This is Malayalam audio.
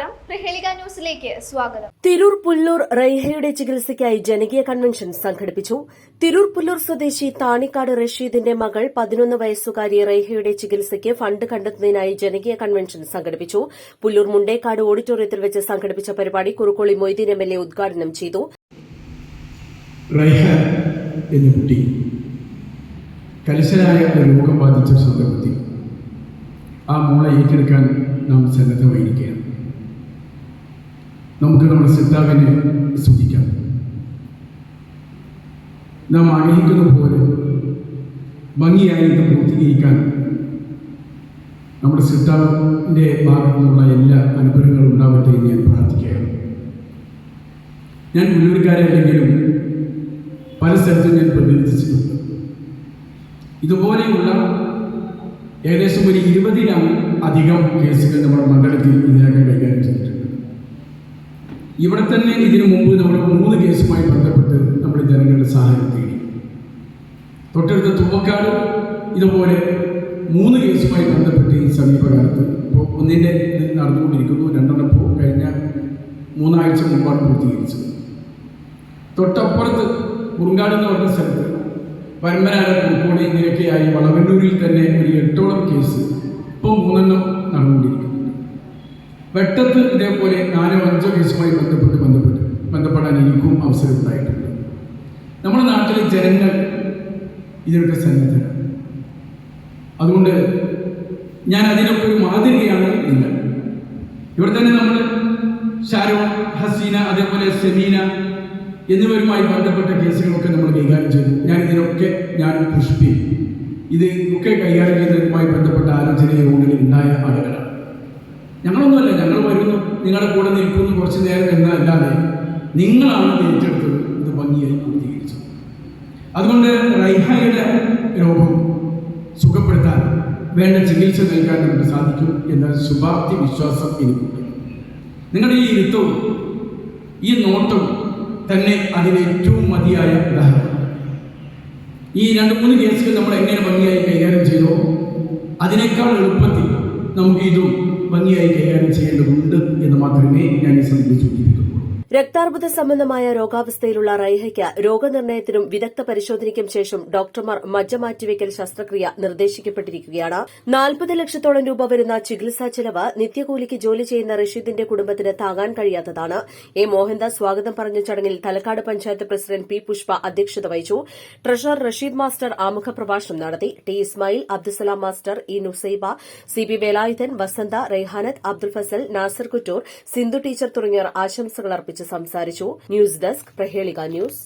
നമസ്കാരം. പ്രഹേളിക ന്യൂസിലേക്ക് സ്വാഗതം. തിരൂർ പുല്ലൂർ റൈഹയുടെ ചികിത്സയ്ക്കായി ജനകീയ കൺവെൻഷൻ സംഘടിപ്പിച്ചു. തിരൂർ പുല്ലൂർ സ്വദേശി താണിക്കാട് റഷീദിന്റെ മകൾ പതിനൊന്ന് വയസ്സുകാരി റൈഹയുടെ ചികിത്സയ്ക്ക് ഫണ്ട് കണ്ടെത്തുന്നതിനായി ജനകീയ കൺവെൻഷൻ സംഘടിപ്പിച്ചു. പുല്ലൂർ മുണ്ടേക്കാട് ഓഡിറ്റോറിയത്തിൽ വെച്ച് സംഘടിപ്പിച്ച പരിപാടി Kurukkoli Moideen M L A ഉദ്ഘാടനം ചെയ്തു. റൈഹ എന്ന കുട്ടി കലുശനായ ഒരു രോഗം ബാധിച്ച സന്ദർഭത്തിൽ ആ മോളെ ഏറ്റെടുക്കാൻ നാം സന്നദ്ധമായിരിക്കുകയാണ്. നമുക്ക് നമ്മുടെ സിദ്ധാവിനെ സ്തുതിക്കാം. നാം ആഗ്രഹിക്കുന്ന പോലെ ഭംഗിയായി ഇത് പൂർത്തീകരിക്കാൻ നമ്മുടെ സിദ്ധാവിന്റെ ഭാഗത്തു നിന്നുള്ള എല്ലാ അനുഗ്രഹങ്ങളും ഉണ്ടാവട്ടെ എന്ന് ഞാൻ പ്രാർത്ഥിക്കുകയാണ്. ഞാൻ മുന്നൂർക്കാരല്ലെങ്കിലും പല സ്ഥലത്തും ഞാൻ പ്രതിനിധിച്ചിട്ടുണ്ട്. ഇതുപോലെയുള്ള ഏകദേശം ഒരു ഇരുപതിലധികം കേസുകൾ നമ്മുടെ മണ്ഡലത്തിൽ ഇതിനകം കൈകാര്യം ചെയ്തിട്ടുണ്ട്. ഇവിടെ തന്നെ ഇതിനു മുമ്പ് നമ്മൾ മൂന്ന് കേസുമായി ബന്ധപ്പെട്ട് നമ്മുടെ ജനങ്ങളുടെ സഹായം തേടി. തൊട്ടടുത്ത തുമ്പക്കാട് ഇതുപോലെ മൂന്ന് കേസുമായി ബന്ധപ്പെട്ട് ഈ സമീപകാലത്ത് ഇപ്പോൾ ഒന്നിന്റെ നടന്നുകൊണ്ടിരിക്കുന്നു രണ്ടെണ്ണം ഇപ്പോൾ കഴിഞ്ഞ മൂന്നാഴ്ച മുമ്പാണ് പൂർത്തീകരിച്ചത്. തൊട്ടപ്പുറത്ത് കുറുങ്കാട് എന്ന് പറഞ്ഞ സ്ഥലത്ത് പരമ്പരാഗത കുറുക്കോട് ഇങ്ങനെയൊക്കെയായി വളവന്നൂരിൽ തന്നെ ഒരു എട്ടോളം കേസ് ഇപ്പോൾ മൂന്നെണ്ണം നടന്നുകൊണ്ടിരിക്കുന്നു. വെട്ടത്ത് ഇതേപോലെ നാലോ അഞ്ചോ കേസുമായി ഇതിനൊക്കെ സന്നദ്ധരാണ് അതുകൊണ്ട് ഞാൻ അതിനൊക്കെ ഒരു മാതൃകയാണ് നിങ്ങൾ ഇവിടെ തന്നെ നമ്മൾ ഷാരോൺ ഹസീന അതേപോലെ സെമീന എന്നിവരുമായി ബന്ധപ്പെട്ട കേസുകളൊക്കെ നമ്മൾ കൈകാര്യം ചെയ്തു. ഞാൻ ഇതിനൊക്കെ ഞാൻ പുഷ്പി ഇത് ഒക്കെ കൈകാര്യം ചെയ്തതുമായി ബന്ധപ്പെട്ട ആലോചന യോഗങ്ങളിൽ ഉണ്ടായ ആളുകളാണ്. ഞങ്ങളൊന്നുമല്ല ഞങ്ങൾ വരുന്നു നിങ്ങളുടെ കൂടെ നിൽക്കുന്നു കുറച്ച് നേരം എന്നല്ലാതെ നിങ്ങളാണ് ഇത് ഏറ്റെടുത്തത് ഇത് ഭംഗിയായി പൂർത്തീകരിച്ചത് അതുകൊണ്ട് റൈഹായുടെ രോഗം സുഖപ്പെടുത്താൻ വേണ്ട ചികിത്സ നൽകാൻ നമുക്ക് സാധിക്കും എന്ന ശുഭാപ്തി വിശ്വാസം എനിക്കുണ്ട് നിങ്ങളുടെ ഈ ഇരുത്തവും ഈ നോട്ടവും തന്നെ അതിന് ഏറ്റവും മതിയായ ഉദാഹരണം. ഈ രണ്ട് മൂന്ന് കേസുകൾ നമ്മൾ എങ്ങനെ ഭംഗിയായി കൈകാര്യം ചെയ്തോ അതിനേക്കാൾ എളുപ്പത്തിൽ നമുക്ക് ഇതും ഭംഗിയായി കൈകാര്യം ചെയ്യേണ്ടതുണ്ട് എന്ന് മാത്രമേ ഞാൻ ഈ സൂചിപ്പിക്കുന്നുള്ളൂ രക്താർബുദ സംബന്ധമായ രോഗാവസ്ഥയിലുള്ള റൈഹയ്ക്ക് രോഗനിർണയത്തിനും വിദഗ്ധ പരിശോധനയ്ക്കും ശേഷം ഡോക്ടർമാർ മജ്ജ മാറ്റിവയ്ക്കൽ ശസ്ത്രക്രിയ നിർദ്ദേശിക്കപ്പെട്ടിരിക്കുകയാണ്. നാൽപ്പത് ലക്ഷത്തോളം രൂപ വരുന്ന ചികിത്സാ ചെലവ് നിത്യകൂലിക്ക് ജോലി ചെയ്യുന്ന റഷീദിന്റെ കുടുംബത്തിന് താങ്ങാൻ കഴിയാത്തതാണ്. എ മോഹൻദാസ് സ്വാഗതം പറഞ്ഞ ചടങ്ങിൽ തലക്കാട് പഞ്ചായത്ത് പ്രസിഡന്റ് പി പുഷ്പ അധ്യക്ഷത വഹിച്ചു. ട്രഷറർ റഷീദ് മാസ്റ്റർ ആമുഖ പ്രഭാഷണം നടത്തി. T Ismail Abdussalam master E Nusaiba C P Velayudhan Vasantha Raihanath Abdul Fazal Nasar Kuttur Sindhu teacher തുടങ്ങിയവർ ആശംസകൾ അർപ്പിച്ച്. സംസാരിച്ചു. News desk Prahelika news.